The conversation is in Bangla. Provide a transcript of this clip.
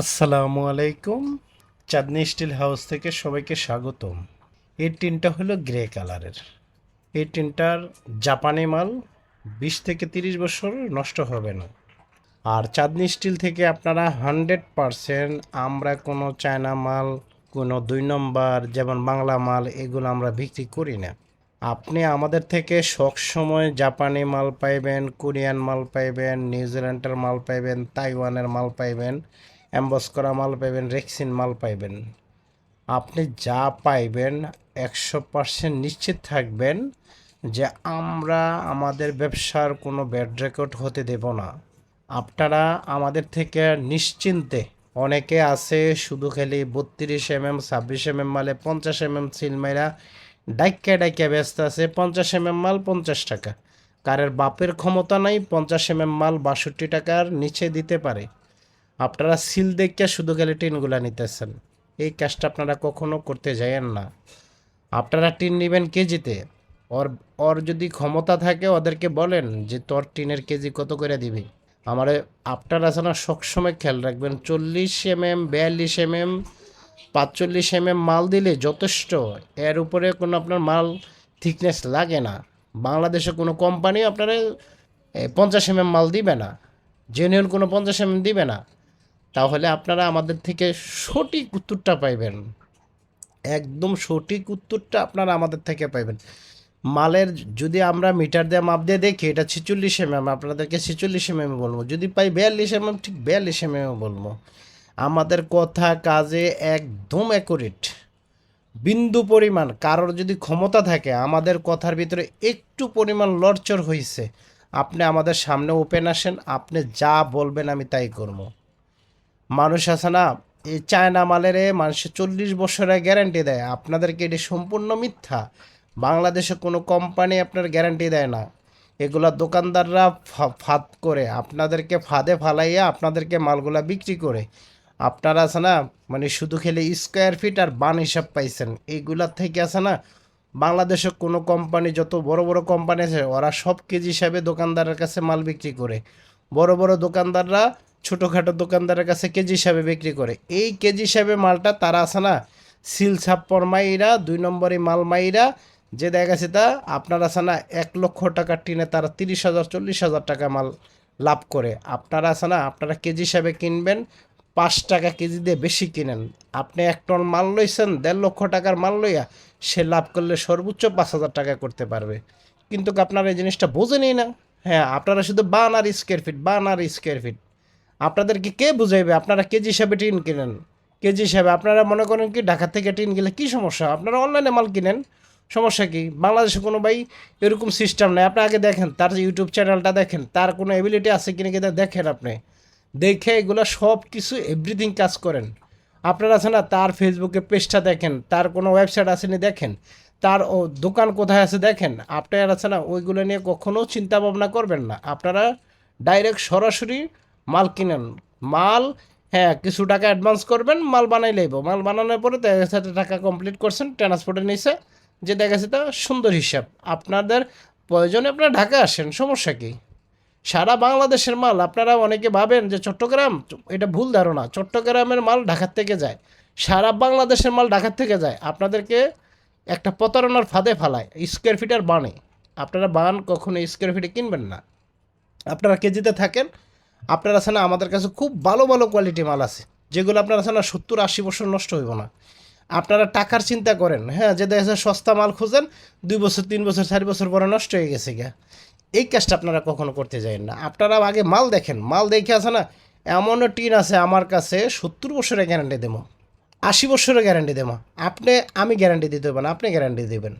আসসালামু আলাইকুম। চাঁদনি স্টিল হাউস থেকে সবাইকে স্বাগতম। এই টিনটা হলো গ্রে কালারের। এই টিনটার জাপানি মাল বিশ থেকে তিরিশ বছর নষ্ট হবে না। আর চাঁদনি স্টিল থেকে আপনারা হান্ড্রেড পারসেন্ট আমরা কোনো চায়না মাল, কোনো দুই নম্বর, যেমন বাংলা মাল, এগুলো আমরা বিক্রি করি না। আপনি আমাদের থেকে সবসময় জাপানি মাল পাইবেন, কোরিয়ান মাল পাইবেন, নিউজিল্যান্ডের মাল পাইবেন, তাইওয়ানের মাল পাইবেন। অ্যাম্বস করা মাল পাইবেন, রেক্সিন মাল পাইবেন। আপনি যা পাইবেন, একশো পার্সেন্ট নিশ্চিত থাকবেন যে আমরা আমাদের ব্যবসার কোনো ব্যাড রেকর্ড হতে দেব না। আপনারা আমাদের থেকে নিশ্চিন্তে অনেকে আছে শুধু খালি বত্রিশ এম এম ছাব্বিশ এম এম মালে পঞ্চাশ এম এম সিলমাইরা ডাইকা ডাইকা ব্যস্ত আছে, পঞ্চাশ এম এম মাল পঞ্চাশ টাকা। কারের বাপের ক্ষমতা নাই, পঞ্চাশ এম এম মাল বাষট্টি টাকার নিচে দিতে পারে। আপনারা সিল দেখে শুধু গেলে টিনগুলা নিতেছেন। এই কাজটা আপনারা কখনো করতে যায়েন না। আপনারা টিন নেবেন কেজিতে। ওর ওর যদি ক্ষমতা থাকে, ওদেরকে বলেন যে, তোর টিনের কেজি কত করে দিবি? আমার, আপনারা আছে না সবসময় খেয়াল রাখবেন, চল্লিশ এম এম বিয়াল্লিশ এম এম পাঁচচল্লিশ এম এম মাল দিলে যথেষ্ট। এর উপরে কোনো আপনার মাল থিকনেস লাগে না। বাংলাদেশে কোনো কোম্পানি আপনারা পঞ্চাশ এম এম মাল দিবে না। জেনুইন কোনো পঞ্চাশ এম এম দিবে না। তাহলে আপনারা আমাদের থেকে সঠিক উত্তরটা পাইবেন। একদম সঠিক উত্তরটা আপনারা আমাদের থেকে পাইবেন। মালের যদি আমরা মিটার দিয়ে মাপ দিয়ে দেখি, এটা ছেচল্লিশ এম আপনাদেরকে ছেচল্লিশ এম বলব। যদি পাই বিয়াল্লিশ এম এম ঠিক বিয়াল্লিশ এম এম বলব। আমাদের কথা কাজে একদম অ্যাকুরেট বিন্দু পরিমাণ, কারোর যদি ক্ষমতা থাকে, আমাদের কথার ভিতরে একটু পরিমাণ লড়চড় হয়েছে আপনি আমাদের সামনে ওপেন আসেন, আপনি যা বলবেন আমি তাই করব। মানুষ আছে না, এই চায়না মালের মানুষের চল্লিশ বছরের গ্যারান্টি দেয়। আপনাদেরকে এটি সম্পূর্ণ মিথ্যা। বাংলাদেশে কোনো কোম্পানি আপনার গ্যারান্টি দেয় না। এগুলা দোকানদাররা ফাঁদ করে। আপনাদেরকে ফাঁদে ফালাইয়া আপনাদেরকে মালগুলা বিক্রি করে। আপনারা আছে না মানে শুধু খেলে স্কোয়ার ফিট আর বান হিসাব পাইছেন। এইগুলার থেকে আছে না, বাংলাদেশে কোনো কোম্পানি যত বড় বড় কোম্পানি আছে, ওরা সব কেজি হিসাবে দোকানদারের কাছে মাল বিক্রি করে। বড় বড় দোকানদাররা ছোটোখাটো দোকানদারের কাছে কেজি হিসাবে বিক্রি করে। এই কেজি হিসাবে মালটা তারা আছে না? সিল ছাপ্পর মাইরা, দুই নম্বরে মাল মাইরা, যে দেখা গেছে তা আপনার আছে না, এক লক্ষ টাকার টিনে তারা তিরিশ হাজার, চল্লিশ হাজার টাকা মাল লাভ করে। আপনারা আছে না, আপনারা কেজি হিসাবে কিনবেন, পাঁচ টাকা কেজি দিয়ে বেশি কিনেন। আপনি এক টন মাল লইছেন, দেড় লক্ষ টাকার মাল লইয়া সে লাভ করলে সর্বোচ্চ পাঁচ হাজার টাকা করতে পারবে। কিন্তু আপনারা এই জিনিসটা বোঝেনই না। হ্যাঁ আপনারা শুধু বান আর স্কোয়ার ফিট বান আর স্কোয়ার ফিট আপনাদেরকে কে বুঝাইবে? আপনারা কেজি হিসাবে টিন কিনেন। কেজি হিসাবে আপনারা মনে করেন কি, ঢাকা থেকে টিন গেলে কী সমস্যা? আপনারা অনলাইনে মাল কিনেন। সমস্যা কি? বাংলাদেশে কোনো ভাই এরকম সিস্টেম নেই। আপনি আগে দেখেন, তার যে ইউটিউব চ্যানেলটা দেখেন, তার কোনো এবিলিটি আছে কিনা কিনা দেখেন আপনি। দেখে এগুলো সব কিছু এভরিথিং কাজ করেন। আপনারা আছে না, তার ফেসবুকে পেজটা দেখেন, তার কোনো ওয়েবসাইট আছে নি দেখেন, তার ও দোকান কোথায় আছে দেখেন। আপনারা আছে না, ওইগুলো নিয়ে কখনো চিন্তা ভাবনা করবেন না। আপনারা ডাইরেক্ট সরাসরি মাল কিনেন। মাল হ্যাঁ কিছু টাকা অ্যাডভান্স করবেন, মাল বানাই লইব। মাল বানানোর পরে দেখা গেছে টাকা কমপ্লিট করছেন ট্রান্সপোর্টে নিছে, যে দেখা গেছে তা সুন্দর হিসাব। আপনাদের প্রয়োজনে আপনারা ঢাকা আসেন, সমস্যা কী? সারা বাংলাদেশের মাল, আপনারা অনেকে ভাবেন যে চট্টগ্রাম, এটা ভুল ধারণা, চট্টগ্রামের মাল ঢাকার থেকে যায়। সারা বাংলাদেশের মাল ঢাকার থেকে যায়। আপনাদেরকে একটা প্রতারণার ফাঁদে ফালায় স্কোয়ার ফিটার বানে। আপনারা বান কখনো স্কোয়ার ফিটে কিনবেন না। আপনারা কেজিতে থাকেন আপনারা আছে না আমাদের কাছে খুব ভালো ভালো কোয়ালিটি মাল আছে, যেগুলো আপনারা আছে না সত্তর আশি বছর নষ্ট হইব না। আপনারা টাকার চিন্তা করেন হ্যাঁ যে দেখা সস্তা মাল খুঁজেন, দুই বছর, তিন বছর, চার বছর পরে নষ্ট হয়ে গেছে গা এই কাজটা আপনারা কখনো করতে যাবেন না। আপনারা আগে মাল দেখেন, মাল দেখে আছে না, এমনও টিন আছে আমার কাছে, সত্তর বছরের গ্যারান্টি দেবো, আশি বছরের গ্যারান্টি দেবো। আপনি, আমি গ্যারান্টি দিতে হবে না, আপনি গ্যারান্টি দেবেন।